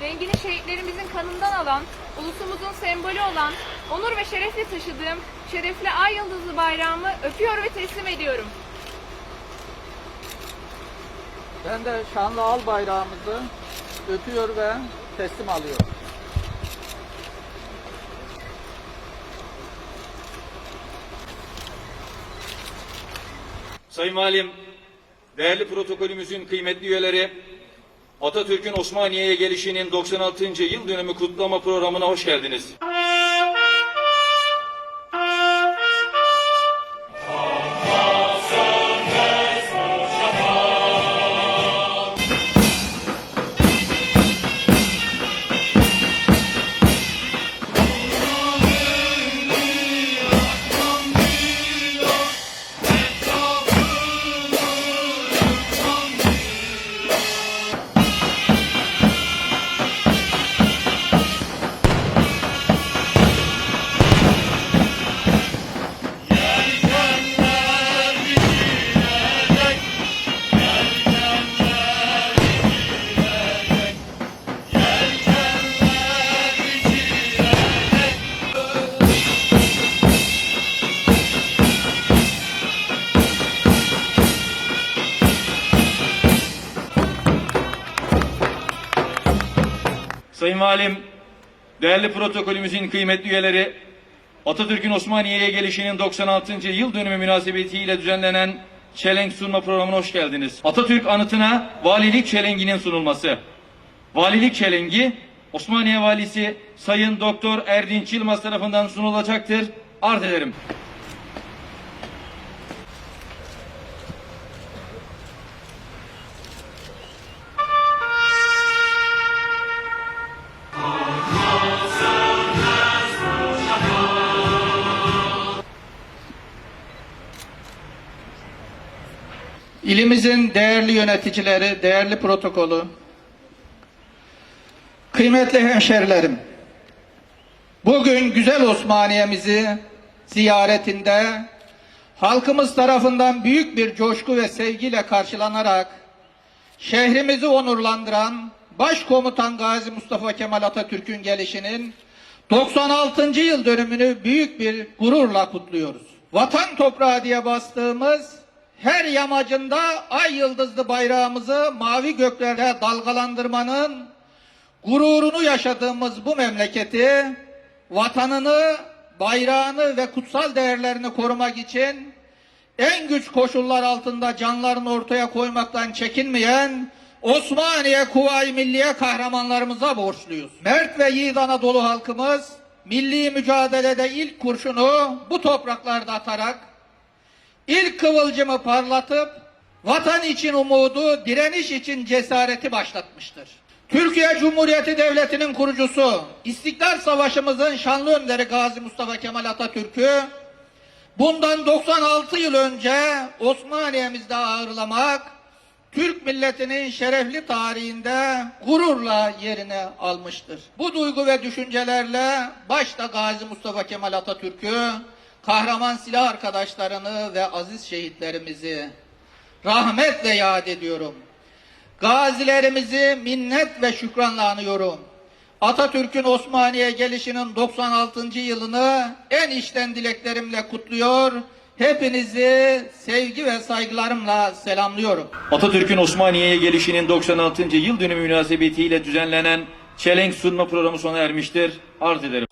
rengini şehitlerimizin kanından alan, ulusumuzun sembolü olan, onur ve şerefle taşıdığım şerefli ay yıldızlı bayrağımı öpüyor ve teslim ediyorum. Ben de şanlı al bayrağımızı öpüyor ve teslim alıyorum. Sayın Valim, değerli protokolümüzün kıymetli üyeleri, Atatürk'ün Osmaniye'ye gelişinin 96. yıl dönümü kutlama programına hoş geldiniz. Sayın Valim, değerli protokolümüzün kıymetli üyeleri, Atatürk'ün Osmaniye'ye gelişinin 96. yıl dönümü münasebetiyle düzenlenen çelenk sunma programına hoş geldiniz. Atatürk anıtına valilik çelenginin sunulması. Valilik çelengi Osmaniye Valisi Sayın Doktor Erdinç Yılmaz tarafından sunulacaktır. Arz ederim. İlimizin değerli yöneticileri, değerli protokolü, kıymetli hemşerilerim, bugün güzel Osmaniye'mizi ziyaretinde halkımız tarafından büyük bir coşku ve sevgiyle karşılanarak şehrimizi onurlandıran Başkomutan Gazi Mustafa Kemal Atatürk'ün gelişinin 96. yıl dönümünü büyük bir gururla kutluyoruz. Vatan toprağı diye bastığımız her yamacında ay yıldızlı bayrağımızı mavi göklerde dalgalandırmanın gururunu yaşadığımız bu memleketi vatanını, bayrağını ve kutsal değerlerini korumak için en güç koşullar altında canlarını ortaya koymaktan çekinmeyen Osmaniye Kuvayi Milliye kahramanlarımıza borçluyuz. Mert ve yiğit Anadolu halkımız milli mücadelede ilk kurşunu bu topraklarda atarak ilk kıvılcımı parlatıp vatan için umudu, direniş için cesareti başlatmıştır. Türkiye Cumhuriyeti Devleti'nin kurucusu, İstiklal Savaşımızın şanlı önderi Gazi Mustafa Kemal Atatürk'ü bundan 96 yıl önce Osmaniye'mizde ağırlamak, Türk milletinin şerefli tarihinde gururla yerini almıştır. Bu duygu ve düşüncelerle başta Gazi Mustafa Kemal Atatürk'ü, kahraman silah arkadaşlarını ve aziz şehitlerimizi rahmetle yad ediyorum. Gazilerimizi minnet ve şükranla anıyorum. Atatürk'ün Osmaniye gelişinin 96. yılını en içten dileklerimle kutluyor. Hepinizi sevgi ve saygılarımla selamlıyorum. Atatürk'ün Osmaniye'ye gelişinin 96. yıl dönümü münasebetiyle düzenlenen çelenk sunma programı sona ermiştir. Arz ederim.